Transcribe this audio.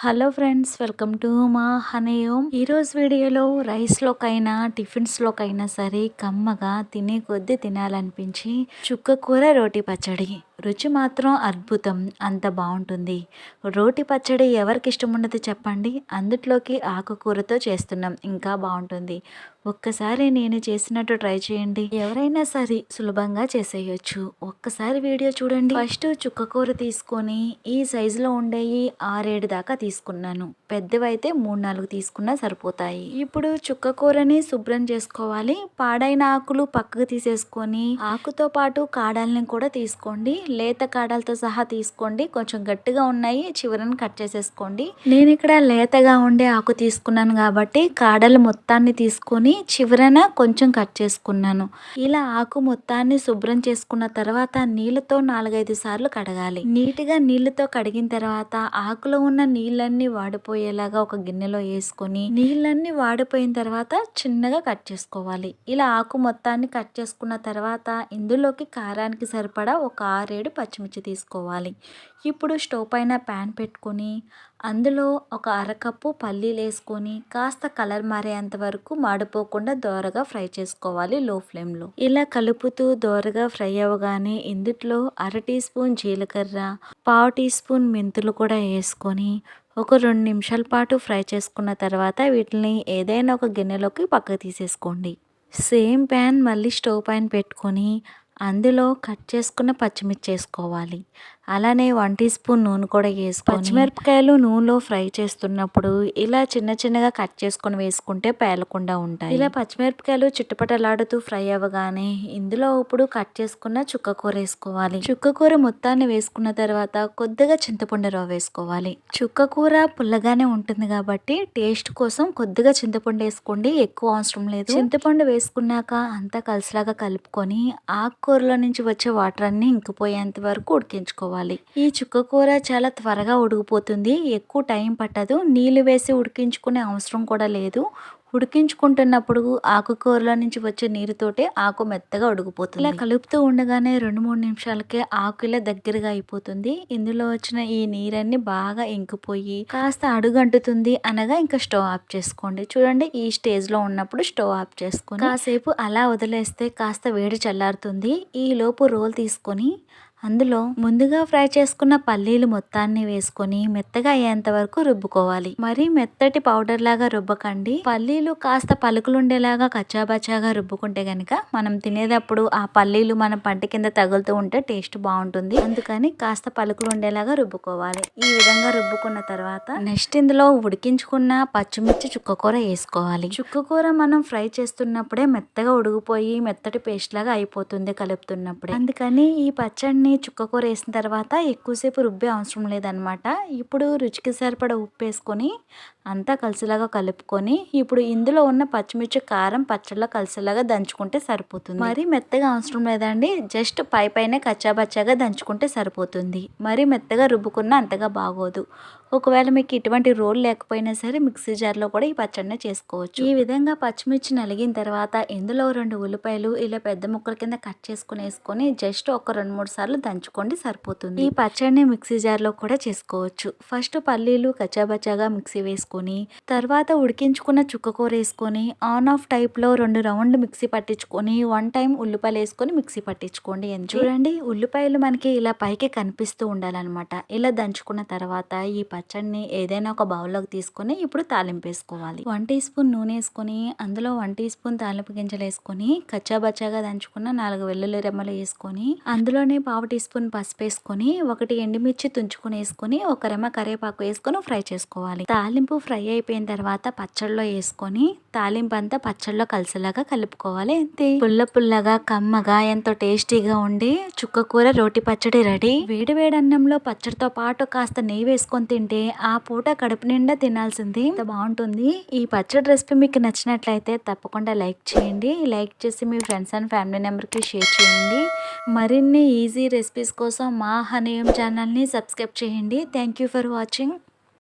Hello friends welcome to మా హనేయోమ్. ఈరోజు వీడియోలో రైస్లోకైనా టిఫిన్స్లోకైనా సరే కమ్మగా తినే కొద్దీ తినాలనిపించి చుక్క కూర రోటి పచ్చడి. రుచి మాత్రం అద్భుతం. అంత బాగుంటుంది రోటి పచ్చడి ఎవరికి ఇష్టం ఉండదు చెప్పండి. అందుట్లోకి ఆకుకూరతో చేస్తున్నాం. ఇంకా బాగుంటుంది ఒక్కసారి నేను చేసినట్టు ట్రై చేయండి. ఎవరైనా సరే సులభంగా చేసేయచ్చు. ఒక్కసారి వీడియో చూడండి. ఫస్ట్ చుక్కకూర తీసుకొని ఈ సైజులో ఉండేవి ఆరేడు దాకా తీసుకున్నాను. పెద్దవైతే మూడు నాలుగు తీసుకున్నా సరిపోతాయి. ఇప్పుడు చుక్క కూరని శుభ్రం చేసుకోవాలి. పాడైన ఆకులు పక్కకు తీసేసుకొని ఆకుతో పాటు కాడాలని కూడా తీసుకోండి. లేత కాడలతో సహా తీసుకోండి. కొంచెం గట్టిగా ఉన్నాయి. చివరని కట్ చేసేసుకోండి. నేను ఇక్కడ లేతగా ఉండే ఆకు తీసుకున్నాను కాబట్టి కాడలు మొత్తాన్ని తీసుకొని చివరన కొంచెం కట్ చేసుకున్నాను. ఇలా ఆకు మొత్తాన్ని శుభ్రం చేసుకున్న తర్వాత నీళ్ళతో నాలుగైదు సార్లు కడగాలి. నీట్గా నీళ్ళతో కడిగిన తర్వాత ఆకులో ఉన్న నీళ్ళన్నీ వాడిపోయేలాగా ఒక గిన్నెలో వేసుకొని నీళ్ళన్నీ వాడిపోయిన తర్వాత చిన్నగా కట్ చేసుకోవాలి. ఇలా ఆకు మొత్తాన్ని కట్ చేసుకున్న తర్వాత ఇందులోకి కారానికి సరిపడా ఒక ఆరు ఆరేడు పచ్చిమిర్చి తీసుకోవాలి. ఇప్పుడు స్టవ్ పైన ప్యాన్ పెట్టుకొని అందులో ఒక అరకప్పు పల్లీలు వేసుకొని కాస్త కలర్ మారేంత వరకు మాడిపోకుండా దోరగా ఫ్రై చేసుకోవాలి లో ఫ్లేమ్లో. ఇలా కలుపుతూ దోరగా ఫ్రై అవ్వగానే ఇందుట్లో అర టీ స్పూన్ జీలకర్ర పావు టీ స్పూన్ మెంతులు కూడా వేసుకొని ఒక రెండు నిమిషాల పాటు ఫ్రై చేసుకున్న తర్వాత వీటిని ఏదైనా ఒక గిన్నెలోకి పక్కకు తీసేసుకోండి. సేమ్ ప్యాన్ మళ్ళీ స్టవ్ పైన పెట్టుకొని అందులో కట్ చేసుకున్న పచ్చిమిర్చి వేసుకోవాలి అలానే వన్ టీ స్పూన్ నూనె కూడా వేసుకొని పచ్చిమిరపకాయలు నూనెలో ఫ్రై చేస్తున్నప్పుడు ఇలా చిన్న చిన్నగా కట్ చేసుకొని వేసుకుంటే పేలకుండా ఉంటాయి. ఇలా పచ్చిమిరపకాయలు చిట్టుపటలాడుతూ ఫ్రై అవ్వగానే ఇందులో ఇప్పుడు కట్ చేసుకున్న చుక్క కూర వేసుకోవాలి. చుక్క కూర మొత్తాన్ని వేసుకున్న తర్వాత కొద్దిగా చింతపండు రవ్వ వేసుకోవాలి. చుక్క కూర పుల్లగానే ఉంటుంది కాబట్టి టేస్ట్ కోసం కొద్దిగా చింతపండు వేసుకోండి ఎక్కువ అవసరం లేదు. చింతపండు వేసుకున్నాక అంతా కలిసిలాగా కలుపుకొని ఆకుకూరలో నుంచి వచ్చే వాటర్ అన్ని ఇంకిపోయేంత వరకు ఉడికించుకోవాలి. చేసుకోవాలి ఈ చుక్క కూర చాలా త్వరగా ఉడికిపోతుంది. ఎక్కువ టైం పట్టదు. నీళ్ళు వేసి ఉడికించుకునే అవసరం కూడా లేదు. ఉడికించుకుంటున్నప్పుడు ఆకుకూరలో నుంచి వచ్చే నీరుతోటే ఆకు మెత్తగా ఉడికిపోతుంది. ఇలా కలుపుతూ ఉండగానే రెండు మూడు నిమిషాలకే ఆకు ఇలా దగ్గరగా అయిపోతుంది. ఇందులో వచ్చిన ఈ నీరన్నీ బాగా ఇంకిపోయి కాస్త అడుగంటుతుంది అనగా ఇంకా స్టవ్ ఆఫ్ చేసుకోండి. చూడండి ఈ స్టేజ్లో ఉన్నప్పుడు స్టవ్ ఆఫ్ చేసుకొని కాసేపు అలా వదిలేస్తే కాస్త వేడి చల్లారుతుంది. ఈ లోపు రోల్ తీసుకొని అందులో ముందుగా ఫ్రై చేసుకున్న పల్లీలు మొత్తాన్ని వేసుకొని మెత్తగా అయ్యేంత వరకు రుబ్బుకోవాలి. మరి మెత్తటి పౌడర్ లాగా రుబ్బకండి. పల్లీలు కాస్త పలుకులు ఉండేలాగా కచ్చాబచ్చాగా రుబ్బుకుంటే గనక మనం తినేటప్పుడు ఆ పల్లీలు మన పంట కింద తగులుతూ ఉంటే టేస్ట్ బాగుంటుంది. అందుకని కాస్త పలుకులు ఉండేలాగా రుబ్బుకోవాలి. ఈ విధంగా రుబ్బుకున్న తర్వాత నెక్స్ట్ ఇందులో ఉడికించుకున్న పచ్చిమిర్చి చుక్క కూర వేసుకోవాలి. చుక్క కూర మనం ఫ్రై చేస్తున్నప్పుడే మెత్తగా ఉడిగిపోయి మెత్తటి పేస్ట్ లాగా అయిపోతుంది కలుపుతున్నప్పుడే. అందుకని ఈ పచ్చడిని చుక్క చుక్కకూర వేసిన తర్వాత ఎక్కువసేపు రుబ్బే అవసరం లేదనమాట ఇప్పుడు రుచికి సరిపడ ఉప్పు వేసుకొని అంతా కలిసిలాగా కలుపుకొని ఇప్పుడు ఇందులో ఉన్న పచ్చిమిర్చి కారం పచ్చళ్ళ కలిసిలాగా దంచుకుంటే సరిపోతుంది. మరి మెత్తగా అవసరం లేదండి. జస్ట్ పై పైన కచ్చాబచ్చాగా దంచుకుంటే సరిపోతుంది. మరి మెత్తగా రుబ్బుకున్న అంతగా బాగోదు. ఒకవేళ మీకు ఇటువంటి రోల్ లేకపోయినా సరే మిక్సీ జార్లో కూడా ఈ పచ్చడిని చేసుకోవచ్చు. ఈ విధంగా పచ్చిమిర్చి నలిగిన తర్వాత ఇందులో రెండు ఉల్లిపాయలు ఇలా పెద్ద ముక్కల కింద కట్ చేసుకుని వేసుకొని జస్ట్ ఒక రెండు మూడు సార్లు దంచుకోండి సరిపోతుంది. ఈ పచ్చడిని మిక్సీ జార్లో కూడా చేసుకోవచ్చు. ఫస్ట్ పల్లీలు కచ్చాబచ్చాగా మిక్సీ వేసుకొని తర్వాత ఉడికించుకున్న చుక్క కూర వేసుకొని ఆన్ ఆఫ్ టైప్లో రెండు రౌండ్ మిక్సీ పట్టించుకొని వన్ టైం ఉల్లిపాయలు వేసుకొని మిక్సీ పట్టించుకోండి చూడండి ఉల్లిపాయలు మనకి ఇలా పైకి కనిపిస్తూ ఉండాలన్నమాట. ఇలా దంచుకున్న తర్వాత ఈ పచ్చడిని ఏదైనా ఒక బౌల్లోకి తీసుకొని ఇప్పుడు తాలింపు వేసుకోవాలి. వన్ టీ స్పూన్ నూనె వేసుకొని అందులో వన్ టీ స్పూన్ తాలింపు గింజలు వేసుకొని కచ్చాబచ్చాగా దంచుకున్న నాలుగు వెల్లుల్లి రెమ్మలు వేసుకొని అందులోనే పావు టీ స్పూన్ పసుపు వేసుకొని ఒకటి ఎండుమిర్చి తుంచుకొని వేసుకొని ఒక రెమ్మ కరివేపాకు వేసుకొని ఫ్రై చేసుకోవాలి. తాలింపు ఫ్రై అయిపోయిన తర్వాత పచ్చడిలో వేసుకొని తాలింపు అంతా పచ్చడిలో కలిసేలాగా కలుపుకోవాలి. అంతే. పుల్ల పుల్లగా కమ్మగా ఎంతో టేస్టీగా ఉండి చుక్క కూర రోటి పచ్చడి రెడీ. వేడి వేడి అన్నంలో పచ్చడితో పాటు కాస్త నెయ్యి వేసుకొని తింటే తింటే ఆ పూట కడుపు నిండా తినాల్సింది. బాగుంటుంది. ఈ పచ్చడి రెసిపీ మీకు నచ్చినట్లయితే తప్పకుండా లైక్ చేయండి. లైక్ చేసి మీ ఫ్రెండ్స్ అండ్ ఫ్యామిలీ మెంబర్కి షేర్ చేయండి. మరిన్ని ఈజీ రెసిపీస్ కోసం మా హనీయం ఛానల్ని సబ్స్క్రైబ్ చేయండి. Thank you for watching.